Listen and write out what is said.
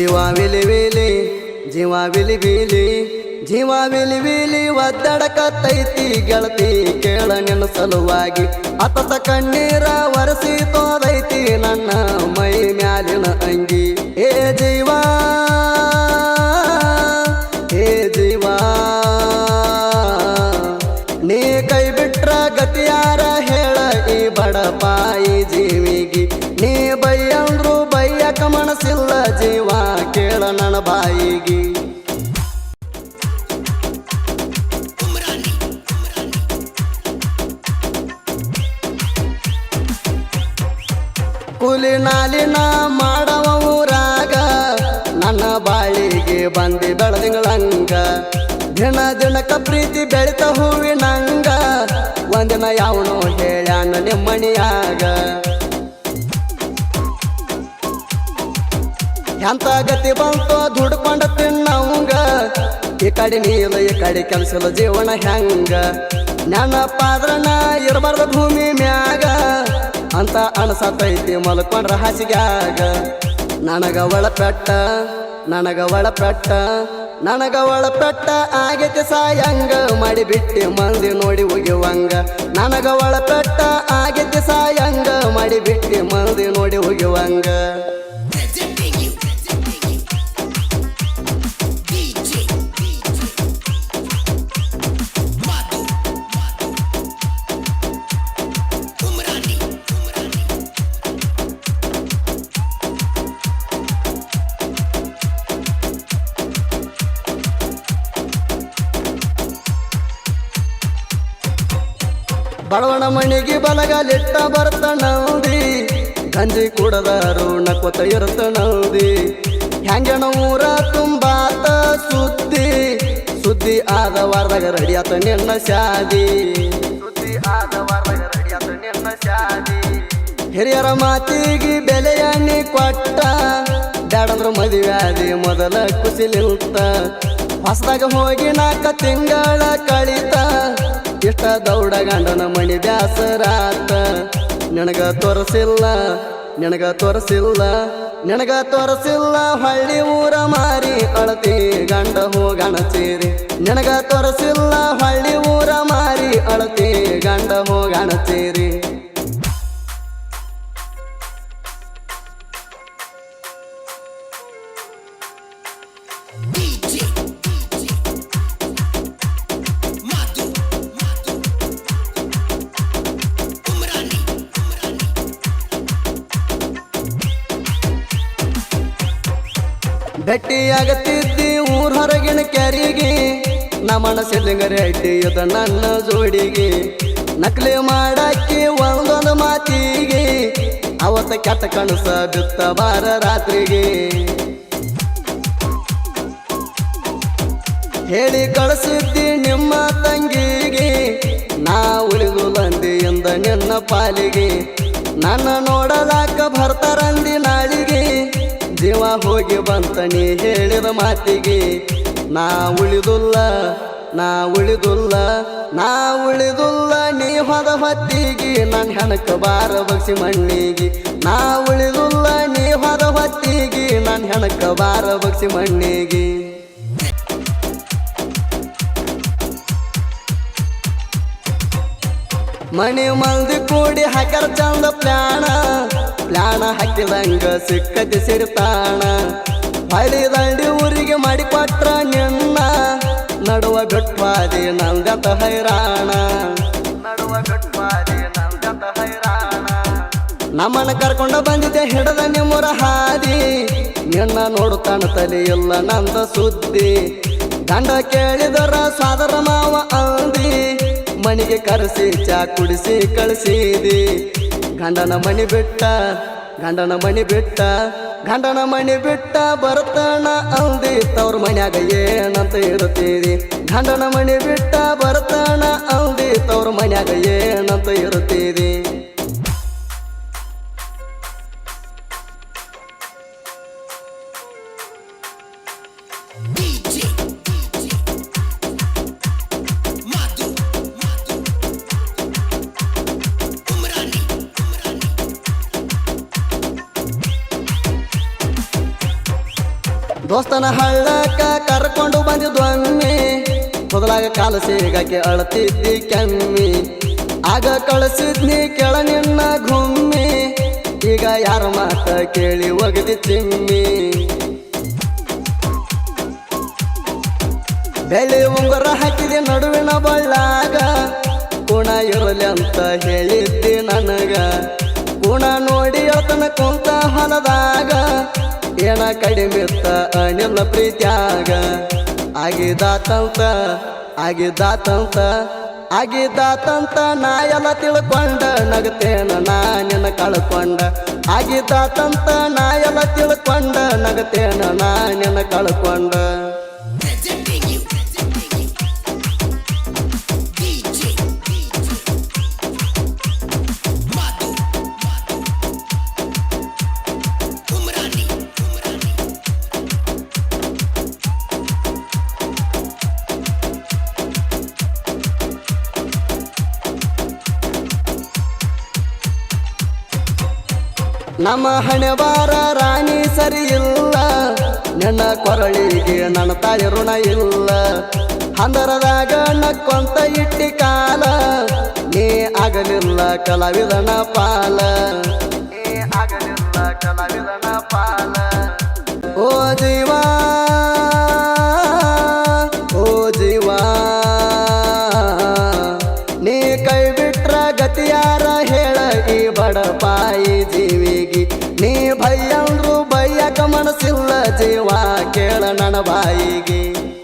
ಜೀವ ವಿಲಿ ವಿಲಿ, ಜೀವಾ ವಿಲಿ ವಿಲಿ, ಜೀವಾ ವಿಲಿ ವಿಲಿ ಒದ್ದಡಕತ್ತೈತಿ ಗೆಳತಿ ಕೇಳ ನಿನ್ನ ಸಲುವಾಗಿ. ಅತತ ಕಣ್ಣೀರ ಒರೆಸಿ ತೋದೈತಿ ನನ್ನ ಮೈ ಮ್ಯಾಲಿನ ಅಂಗಿ. ಏ ಜೀವ ಕೂಲಿ ನಾಲಿನ ಮಾಡವ ಊರಾಗ ನನ್ನ ಬಾಳಿಗೆ ಬಂದಿ ಬೆಳದಿಂಗಳಂಗ ದಿನ ದಿನಕ ಪ್ರೀತಿ ಬೆಳಿತ ಹೂವಿನಂಗ. ಒಂದಿನ ಯಾವನು ಹೇಳ್ಯಾನ ನಿಮ್ಮಣಿಯಾಗ. ಎಂತ ಗತಿ ಬಂತು ದುಡ್ಕೊಂಡ ತಿನ್ನವಂಗ. ಈ ಕಡೆ ನೀಲ, ಈ ಕಡೆ ಕೆಲಸದ ಜೀವನ ಹೆಂಗ. ನನ್ನ ಪಾದ್ರನ ಇರಬಾರ್ದ ಭೂಮಿ ಮ್ಯಾಗ. ಅಂತ ಅನಸತೈತಿ ಮಲ್ಕೊಂಡ್ರ ಹಾಸಿಗ್ಯಾಗ. ನನಗ ಒಳಪೆಟ್ಟ ನನಗ ಒಳಪೆಟ್ಟ ನನಗ ಒಳಪೆಟ್ಟ ಆಗೈತಿ ಸಾಯಂಗ. ಮಾಡಿಬಿಟ್ಟಿ ಮಂದಿ ನೋಡಿ ಹೋಗಿವಂಗ ನನಗ ಒಳಪೆಟ್ಟ ಆಗೈತಿ ಸಾಯಂಗ. ಮಾಡಿಬಿಟ್ಟಿ ಮಂದಿ ನೋಡಿ ಒಗಿವಂಗ ಬಡವಣ ಮಣಿಗೆ ಬಲಗಲಿಟ್ಟ ಬರ್ತ ನೌದಿ ಗಂಜಿ ಕುಡದಾರು ನಕ್ಕೊತ ಇರುತ್ತ ನೌದಿ ಹೆಂಗಣ ಊರ ತುಂಬಾತ ಸುದ್ದಿ. ಸುದ್ದಿ ಆದ ವಾರದಾಗ ರೆಡಿಯಾತ ನಿನ್ನ ಶಾದಿ. ಸುದ್ದಿ ಆದ ವಾರದಾಗ ನಿನ್ನ ಶಾದಿ. ಹಿರಿಯರ ಮಾತಿಗೆ ಬೆಲೆಯನ್ನಿ ಕೊಟ್ಟ. ಬ್ಯಾಡಂದ್ರ ಮದುವೆ ಆದಿ ಮೊದಲ ಕುಸಿಲಿ ಹೊಸದಾಗ ಹೋಗಿ ನಾಲ್ಕ ತಿಂಗಳ ಕಳಿತ. ಇಷ್ಟ ದೌಡ ಗಂಡನ ಮಣಿ ಬ್ಯಾಸರಾತ. ನಿನಗ ತೋರಿಸಿಲ್ಲ ನಿನಗ ತೋರಿಸಿಲ್ಲ ನಿನಗ ತೋರಿಸಿಲ್ಲ ಹಳ್ಳಿ ಊರ ಮಾರಿ ಅಳತಿ ಗಂಡ ಹೋಗಣ ಸೇರಿ. ನಿನಗ ತೋರಿಸಿಲ್ಲ ಹಳ್ಳಿ ಊರ ಮಾರಿ ಅಳತಿ ಗಂಡ ಹೋಗಣ ಚೇರಿ ಭೇಟಿಯಾಗತ್ತಿದ್ದಿ ಊರ್ ಹೊರಗಿನ ಕೆರಿಗೆ. ನಮನ ಸಿಲಿಂಗರಿ ಐತಿ ಅದ ನನ್ನ ಜೋಡಿಗೆ. ನಕಲಿ ಮಾಡಕ್ಕೆ ಒಂದೊಂದು ಮಾತಿಗೆ. ಅವತ್ತ ಕೆಟ್ಟ ಕಣಸ ಬಿತ್ತ ಬಾರ ರಾತ್ರಿಗೆ. ಹೇಳಿ ಕಳಿಸಿದ್ದಿ ನಿಮ್ಮ ತಂಗಿಗೆ. ನಾ ಉಳಿದು ಲಂದಿಯಿಂದ ನಿನ್ನ ಪಾಲಿಗೆ. ನನ್ನ ನೋಡಲಾಕ ಬರ್ತಾರಂದಿ ನಾಳಿಗೆ. ಹೋಗಿ ಬಂತ ನೀ ಹೇಳಿದ ಮಾತಿಗೆ, ನಾ ಉಳಿದುಲ್ಲ ನಾ ಉಳಿದುಲ್ಲ ನಾ ಉಳಿದುಲ್ಲ ನೀ ಹೊದ ಹೊತ್ತಿಗೆ ನನ್ನ ಹೆಣಕ ಬಾರ ಬಗ್ಸಿ ಮಣ್ಣಿಗೆ. ನಾ ಉಳಿದುಲ್ಲ ನೀ ಹೊದ ಹೊತ್ತಿಗೆ ನನ್ನ ಹೆಣಕ ಬಾರ ಬಗ್ಸಿ ಮಣ್ಣಿಗೆ. ಮಣಿ ಮಲ್ದಿ ಕೂಡಿ ಹಾಕ್ಯಾರ ಚಂದ ಪ್ಲಾಣ ಪ್ಲಾಣ ಹಾಕಿದಂಗ ಸಿಕ್ಕತಿ ಸಿರ್ತಾಣ. ಹಳಿ ಊರಿಗೆ ಮಾಡಿಕೊಟ್ರ ನಿನ್ನ. ನಡುವ ಗಟ್ವಾದಿ ನಂಗತ ಹೈರಾಣ. ನಡುವ ಗಟ್ವಾದಿ ನಂಗತ ಹೈರಾಣ. ನಮ್ಮನ್ನ ಕರ್ಕೊಂಡ ಬಂದಿದ್ದೆ ಹಿಡದ ನಿಮ್ಮರ ಹಾದಿ. ನಿನ್ನ ನೋಡುತ್ತಾನ ತಲೆ ಇಲ್ಲ ನಂದ ಸುದ್ದಿ. ಗಂಡ ಕೇಳಿದರ ಸಾದರ ಮಾವ ಅಂದಿ. ಮನಿಗೆ ಕರೆಸಿ ಚಾ ಕುಡಿಸಿ ಕಳಿಸಿದಿ. ಗಂಡನ ಮನಿ ಬಿಟ್ಟ ಗಂಡನ ಮಣಿ ಬಿಟ್ಟ, ಗಂಡನ ಮಣಿ ಬಿಟ್ಟ ಬರ್ತಣ ಅಂದಿ. ತವ್ರ ಮನ್ಯಾಗ ಏನಂತ ಇರುತ್ತೀರಿ ಗಂಡನ ಮಣಿ ಬಿಟ್ಟ ಬರ್ತಣ ಅಂದಿ. ತವ್ರ ಮನ್ಯಾಗ ಏನಂತ ಇರುತ್ತೀರಿ ದೋಸ್ತನ ಹಳ್ಳಕ್ಕ ಕರ್ಕೊಂಡು ಬಂದಿದ್ದು ದ್ವನ್ನಿ ಮೊದಲಾಗ ಕಾಲ ಸೀಗಾಕಿ ಅಳತಿದ್ದಿ ಕೆಮ್ಮಿ. ಆಗ ಕಳಿಸಿದ್ನಿ ಕೆಳ ನಿನ್ನ ಗುಮ್ಮಿ ಈಗ ಯಾರ ಮಾತ ಕೇಳಿ ಒಗದಿ ತಿಮ್ಮಿ. ಬೆಲೆ ಉಂಗುರ ಹಾಕಿದೆ ನಡುವಿನ ಬಳ್ಳಾಗ. ಗುಣ ಇರಲಿ ಅಂತ ಹೇಳಿದ್ದಿ ನನಗ. ಗುಣ ನೋಡಿ ಆತನ ಕುಂತ ಹೊಲದಾಗ. ಏನ ಕಡಿಮೆತ್ತ ಅನಿಲ ಪ್ರೀತ್ಯಾಗ. ಆಗಿದಾತಂತ ಆಗಿದಾತಂತ ಆಗಿದಾತಂತ ನಾ ಎಲ್ಲ ತಿಳ್ಕೊಂಡ, ನಗತೇನ ನಾ ನಿನ್ನ ಕಳ್ಕೊಂಡ. ಆಗಿದಾತಂತ ನಾ ಎಲ್ಲ ತಿಳ್ಕೊಂಡ, ನಗತೇನ ನಾ ನಿನ್ನ ಕಳ್ಕೊಂಡ. ನಮ್ಮ ಹಣವಾರ ರಾಣಿ ಸರಿ ಇಲ್ಲ ನನ್ನ ಕೊರಳಿಗೆ ನನ್ನ ತಾಯಿ ಋಣ ಇಲ್ಲ. ಹಂದರದಾಗ ನಕ್ಕೊಂತ ಇಟ್ಟಿ ಕಾಲ. ನೀ ಆಗಲಿಲ್ಲ ಕಲಾವಿದನ ಪಾಲ. ನೀ ಆಗಲಿಲ್ಲ ಕಲಾವಿದನ ಪಾಲ. ಓ ಜೀವಾ ಓ ಜೀವಾ. ನೀ ಕೈ ಬಿಟ್ರ ಗತಿಯಾರ ಜೀವಿಗೆ ಜೀವಿಗಿ. ನೀ ಭಯ್ಯಂದ್ರು ಬಯ್ಯಕ ಮನಸ್ಸಿಲ್ಲ ಜೀವ ಕೇಳ ನನ್ನ ಬಾಯಿಗೆ.